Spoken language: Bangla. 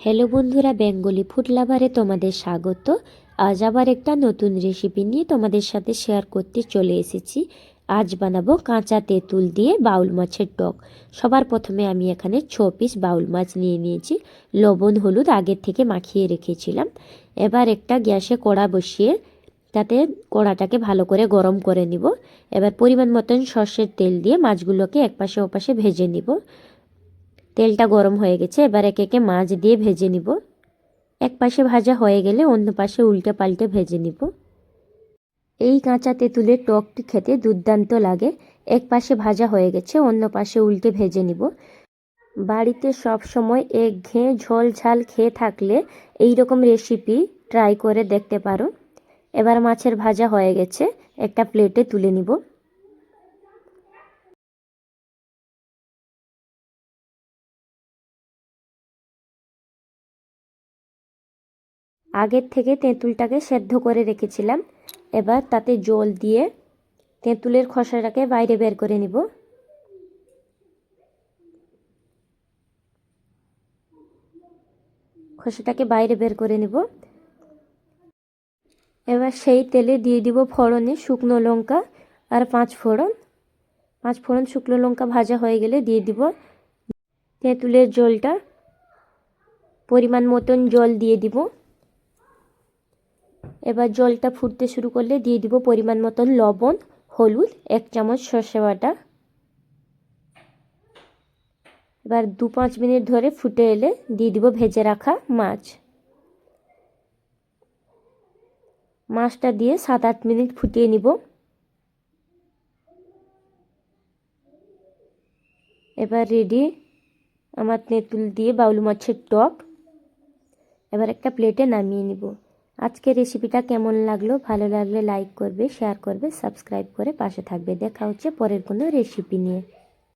হ্যালো বন্ধুরা, বেঙ্গলি ফুড লাভারে তোমাদের স্বাগত। আজ আবার একটা নতুন রেসিপি নিয়ে তোমাদের সাথে শেয়ার করতে চলে এসেছি। আজ বানাবো কাঁচা তেঁতুল দিয়ে বাউল মাছের টক। সবার প্রথমে আমি এখানে ছ পিস বাউল মাছ নিয়ে নিয়েছি। লবণ, হলুদ আগের থেকে মাখিয়ে রেখেছিলাম। এবার একটা গ্যাসে কড়া বসিয়ে তাতে কড়াটাকে ভালো করে গরম করে নিব। এবার পরিমাণ মতন সর্ষের তেল দিয়ে মাছগুলোকে একপাশে ওপাশে ভেজে নিব। তেলটা গরম হয়ে গেছে, এবার একে একে মাছ দিয়ে ভেজে নিব। এক পাশে ভাজা হয়ে গেলে অন্য পাশে উল্টে পাল্টে ভেজে নিব। এই কাঁচা তেঁতুলের টকটি খেতে দুর্দান্ত লাগে। এক পাশে ভাজা হয়ে গেছে, অন্য পাশে উল্টে ভেজে নিব। বাড়িতে সব সময় এক ঘেঁ ঝোল ঝাল খেয়ে থাকলে এই রকম রেসিপি ট্রাই করে দেখতে পারো। এবার মাছের ভাজা হয়ে গেছে, একটা প্লেটে তুলে নিব। আগের থেকে তেঁতুলটাকে সেদ্ধ করে রেখেছিলাম। এবার তাতে জল দিয়ে তেঁতুলের খোসাটাকে বাইরে বের করে নিব। খোসাটাকে বাইরে বের করে নিব। এবার সেই তেলে দিয়ে দিব ফোড়নে শুকনো লঙ্কা আর পাঁচ ফোড়ন। পাঁচ ফোড়ন শুকনো লঙ্কা ভাজা হয়ে গেলে দিয়ে দিব তেঁতুলের জলটা। পরিমাণ মতন জল দিয়ে দিব। এবার জলটা ফুটতে শুরু করলে দিয়ে দিব পরিমাণ মতন লবণ, হলুদ, এক চামচ সর্ষে বাটা। এবার দু পাঁচ মিনিট ধরে ফুটে এলে দিয়ে দিব ভেজে রাখা মাছ। মাছটা দিয়ে সাত আট মিনিট ফুটিয়ে নিব। এবার রেডি আমার তেঁতুল দিয়ে বাউল মাছের টক। এবার একটা প্লেটে নামিয়ে নিব। আজকের রেসিপিটা কেমন লাগল? ভালো লাগলে লাইক করবে শেয়ার করবে সাবস্ক্রাইব করে পাশে থাকবে। দেখা হচ্ছে পরের কোনো রেসিপি নিয়ে।